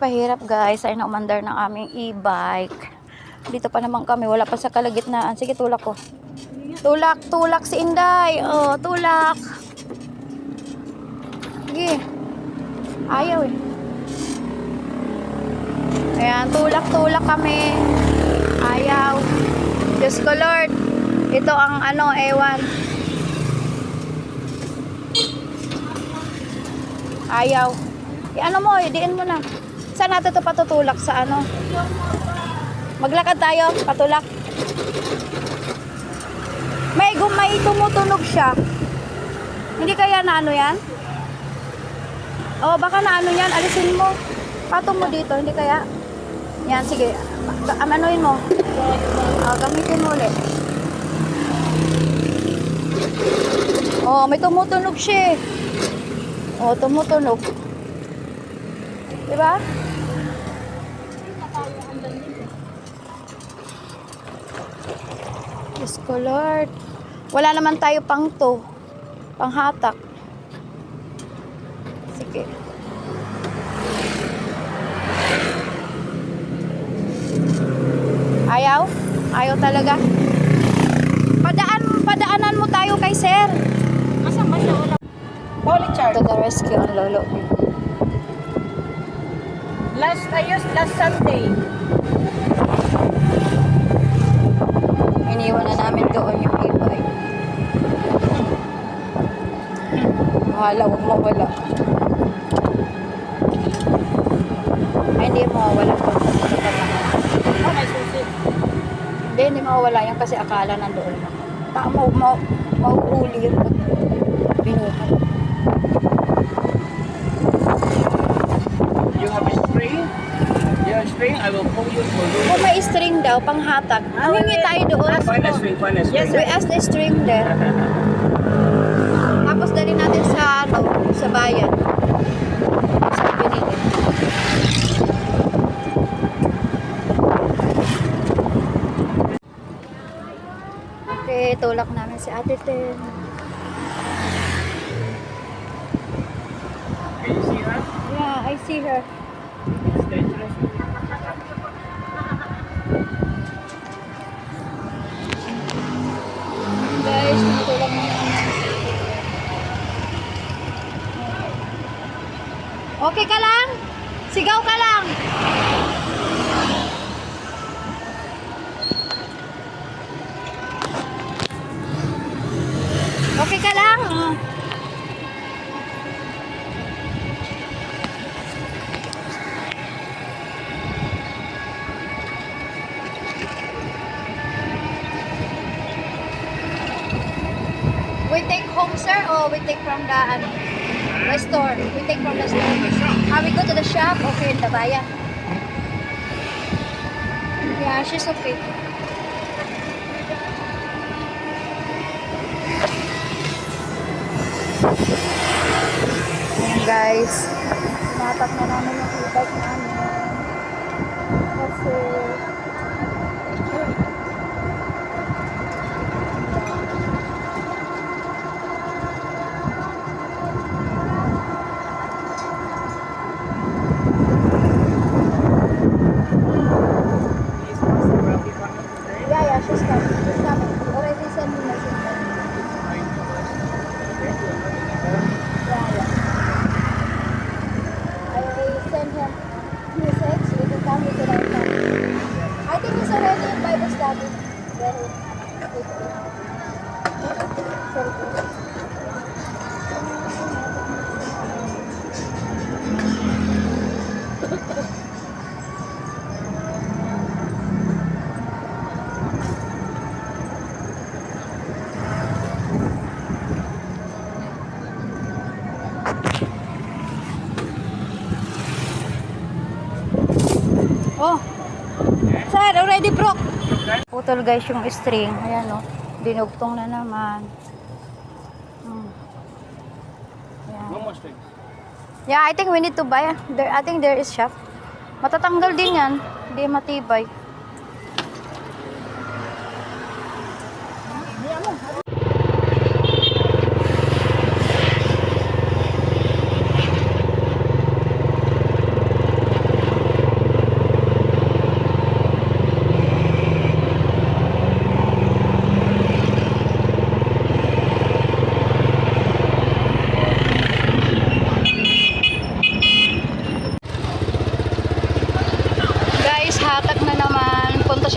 pahirap guys ay naumandar ng aming e-bike. Dito pa naman kami, wala pa sa kalagitnaan. Sige, tulak ko. Tulak, tulak si Inday. Oh, tulak. Sige. Ayaw eh. Ayan, tulak-tulak kami. Ayaw. Diyos ko Lord. Ito ang ano, ewan. Ayaw. I-ano mo, idiin mo na. Saan natin ito patutulak sa ano? Maglakad tayo, patulak. May gumay tumutunog siya. Hindi kaya na ano yan? Oh, baka na ano yan, alisin mo. Patong mo dito, hindi kaya? Yan, sige. Amanuin mo. Oh, gamitin mo ulit. Oh, may tumutunog siya eh. Oh, tumutunog. Diba? Diyos ko, Lord. Wala naman tayo pang to. Panghatak. Sige. Ayaw? Ayaw talaga? Padaan, padaanan mo tayo kay sir. Asan ba siya? To the rescue ang lolo. Last, ayos, last Sunday. Iniwan na namin doon yung e-bike. Bahala, huwag mawala. Ay, hindi mawawala pa. Oh, may susi. Hindi, hindi mawawala yan kasi akala nandoon mau, mauuli yun pag binuhat. You have a string? You have a string? I will pull you for you. Kung may string daw, panghatak, humingi tayo doon. Find a string, find a string. We ask the string there. Tapos dali natin sa, ano, sa bayan. Sa binili. Okay, tulak namin si Ate Ten. Can you see her? Yeah, I see her. It's dangerous. Guys, tinutulak namin ang Okay ka lang? Sigaw ka lang. Okay ka lang? Ah. We take home, sir, or we take from the, ano, the store? We take from the store. Ah, we go to the shop? Okay, the bayan. Yeah, she's okay. Guys, natak na namin yung e-bike namin. Kasi, yeah, yeah, she's coming. She's coming. Already send me message. Yeah, yeah. I sent him message. He will come with the right time. I think he's already in Bible study. Very Sorry. Oh. Sir, already broke. Putol guys yung string. Ayan oh. Dinugtong na naman. Hmm. One more string. Yeah, I think we need to buy. There, I think there is shop. Matatanggal din yan. Hindi matibay.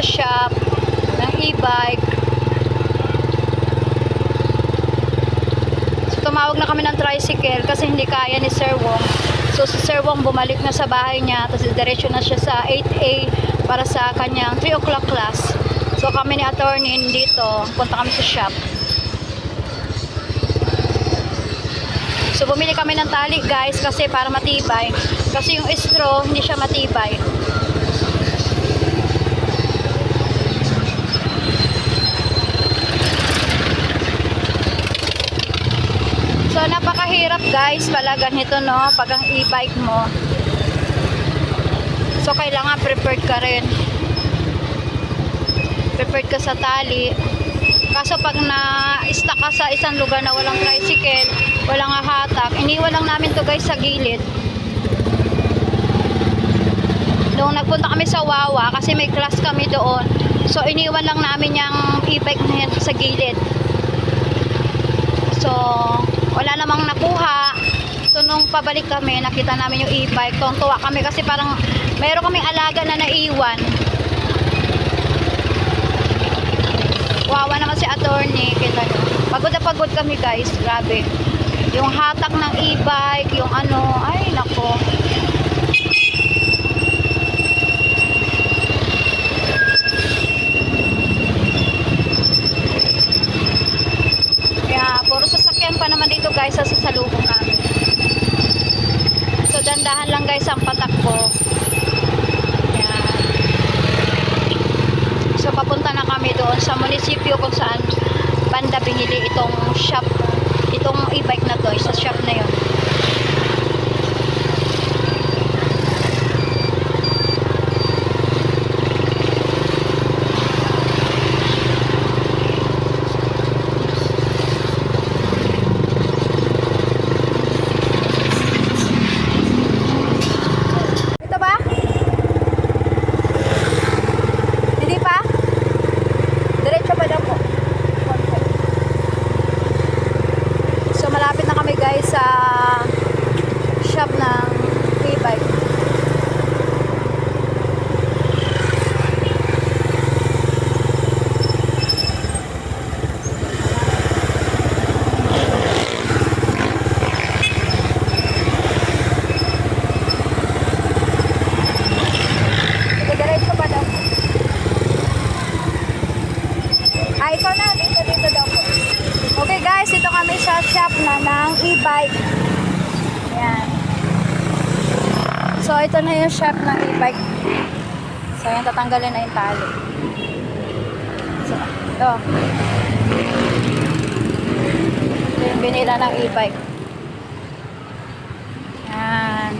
Sa shop ng e-bike. So tumawag na kami ng tricycle kasi hindi kaya ni Sir Wong. So si Sir Wong bumalik na sa bahay niya tapos diretso na siya sa 8A para sa kanyang 3 o'clock class. So kami ni attorney dito, punta kami sa shop. So bumili kami ng tali guys kasi para matibay. Kasi yung straw hindi siya matibay. So napakahirap guys pala ganito no pag ang e-bike mo. So kailangan prepared ka rin. Prepared ka sa tali. Kaso pag na-stuck ka sa isang lugar na walang tricycle, walang hatak, iniwan lang namin to guys sa gilid. Nung nagpunta kami sa Wawa, kasi may class kami doon, so iniwan lang namin yung e-bike na yan sa gilid. So, wala namang nakuha. So, nung pabalik kami, nakita namin yung e-bike. Tuwang-tuwa kami kasi parang mayroon kaming alaga na naiwan. Wawa naman si attorney. Kita nyo. Pagod na pagod kami guys. Grabe. Yung hatak ng e-bike, yung ano, ay nako. Kaya puro sasakyan pa naman dito guys sa sasalubong namin. So dandahan lang guys ang patakbo. Yan. So papunta na kami doon sa munisipyo kung saan banda binili itong shop, itong e-bike na to, sa shop na yon. Ito ba? Hindi pa? Diretso pa daw po. So malapit na kami guys sa shop ng e-bike. Sige, diretso pa daw. Ah, ikaw na. Dito, dito daw po. Okay guys, ito kami sa shop na ng e-bike. Ayan. So, ito na yung shop ng e-bike. So, yung tatanggalin na yung tali. So, ito. Ito yung binila ng e-bike. Ayan.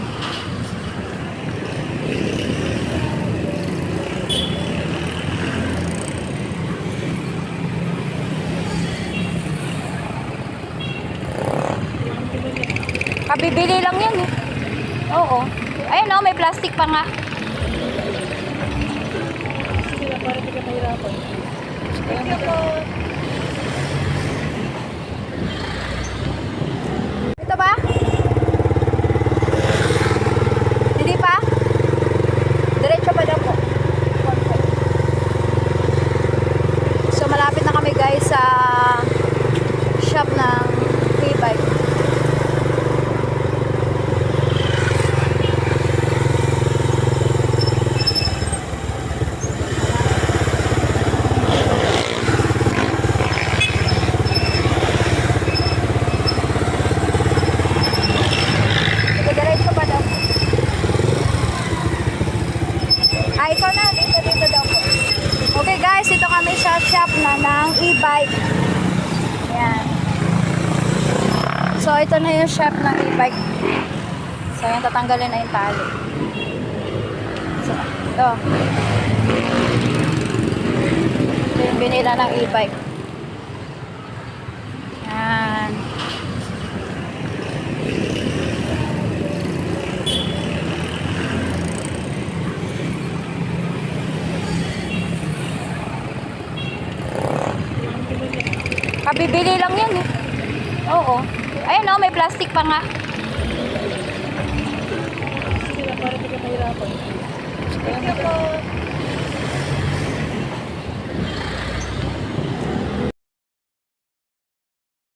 Kabibili lang yan eh. Oo. Ayun oh, may plastic pa nga. Thank you po. Ito ba? Hindi pa? Diretso pa daw po. So malapit na kami guys sa shop ng e-bike. Sige, diretso pa daw. Ah, ikaw na. Dito, dito daw po. Okay guys, ito kami sa shop na ng e-bike. Ayan. So, ito na yung shop ng e-bike. So, yung tatanggalin na yung tali. So, ito. Ito yung binila ng e-bike. Ayan. Kabibili lang yan eh. Oo. Ayun oh, may plastic pa nga. Thank you po.